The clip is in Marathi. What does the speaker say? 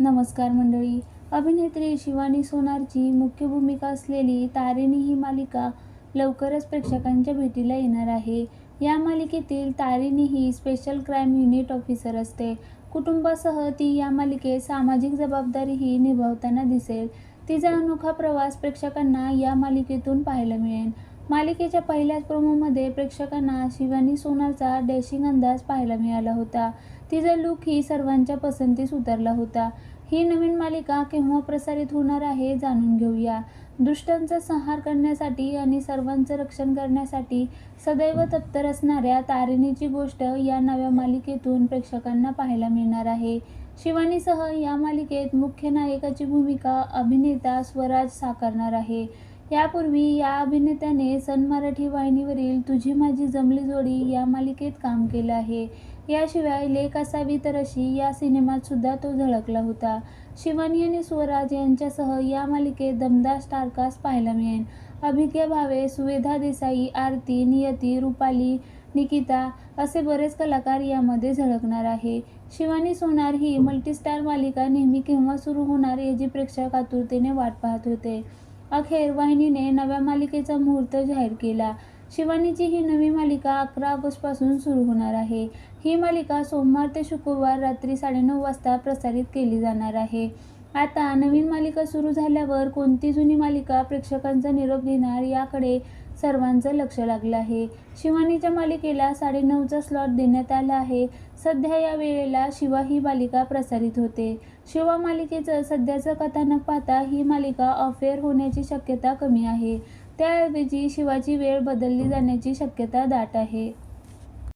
नमस्कार मंडळी. अभिनेत्री शिवानी सोनारची मुख्य भूमिका असलेली तारिणी ही मालिका लवकरच प्रेक्षकांच्या भेटीला येणार आहे. या मालिकेतील तारिणी ही स्पेशल क्राईम युनिट ऑफिसर असते. कुटुंबासह ती या मालिकेत सामाजिक जबाबदारीही निभावताना दिसेल. तिचा अनोखा प्रवास प्रेक्षकांना या मालिकेतून पाहायला मिळेल. मालिकेच्या पहिल्याच प्रोमोमध्ये प्रेक्षकांना शिवानी सोनारचा डॅशिंग अंदाज पाहायला मिळाला होता. तिचा लुक ही सर्वांच्या पसंतीस उतरला होता. ही नवीन मालिका केव्हा प्रसारित होणार आहे जाणून घेऊया. दुष्टांचा संहार करण्यासाठी आणि सर्वांचं रक्षण करण्यासाठी सदैव तत्पर असणाऱ्या तारिणीची गोष्ट या नव्या मालिकेतून प्रेक्षकांना पाहायला मिळणार आहे. शिवानीसह या मालिकेत मुख्य नायकाची भूमिका अभिनेता स्वराज साकारणार आहे. यापूर्वी या अभिनेत्याने सन मराठी वाहिनीवरील तुझी माझी जमली जोडी या मालिकेत काम केलं आहे. याशिवाय लेख असावी तर अशी या सिनेमात सुद्धा तो झळकला होता. शिवानी आणि स्वराज यांच्यासह या मालिकेत दमदार स्टारकास्ट पाहायला मिळेल. अभिज्ञा भावे सुवेधा देसाई आरती नियती रुपाली निकिता असे बरेच कलाकार यामध्ये झळकणार आहे. शिवानी सोनार ही मल्टीस्टार मालिका नेहमी केव्हा सुरू होणार याची प्रेक्षक आतुरतेने वाट पाहत होते. अखेर वाहिनीने नव्या मालिकेचा मुहूर्त जाहीर केला. शिवानीची ही नवी मालिका अकरा ऑगस्टपासून सुरू होणार आहे. ही मालिका सोमवार ते शुक्रवार रात्री साडेनऊ वाजता प्रसारित केली जाणार आहे. आता नवीन मालिका सुरू झाल्यावर कोणती जुनी मालिका प्रेक्षकांचा निरोप घेणार याकडे सर्वांचं लक्ष लागलं आहे. शिवानीच्या मालिकेला साडेनऊचा स्लॉट देण्यात आला आहे. सध्या या वेळेला शिवा ही मालिका प्रसारित होते. शिवा मालिकेचं सध्याचं कथानक पाहता ही मालिका अफेअर होण्याची शक्यता कमी आहे. त्याऐवजी शिवाची वेळ बदलली जाण्याची शक्यता दाट आहे.